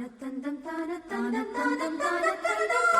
தானத்தந்தம் தானத்தந்தம் தானம் தானத்தந்தம் தானம் தானத்தந்தம்.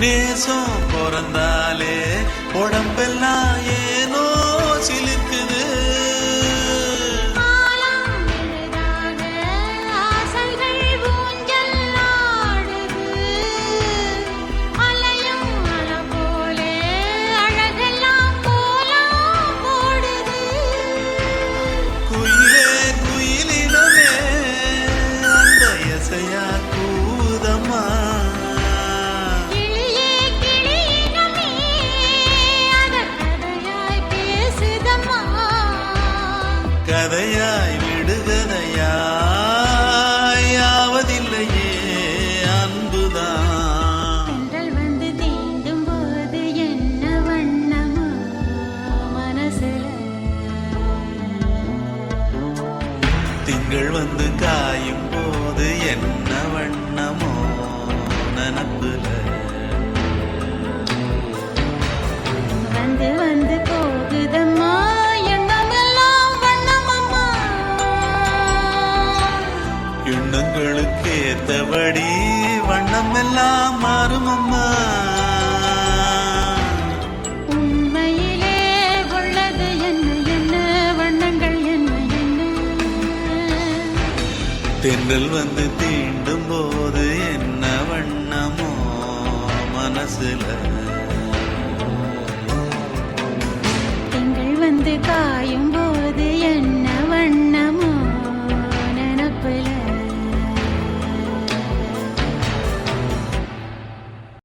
நேசம் பிறந்தாலே உடம்பெல்லாம் ஏனோ சிலிர்க்குது. காலம் எளிதாக ஆசைகள் ஊஞ்சல் ஆடுது. கதையாய் விடுகதையாய் ஆவதில்லையே அன்புதான். தென்றல் வந்து தீண்டும் போது என்ன வண்ணமோ மனசுல. திங்கள் வந்து தென்றல் வந்து தீண்டும் போது என்ன வண்ணமோ மனசுல? தென்றல் வந்து காயும்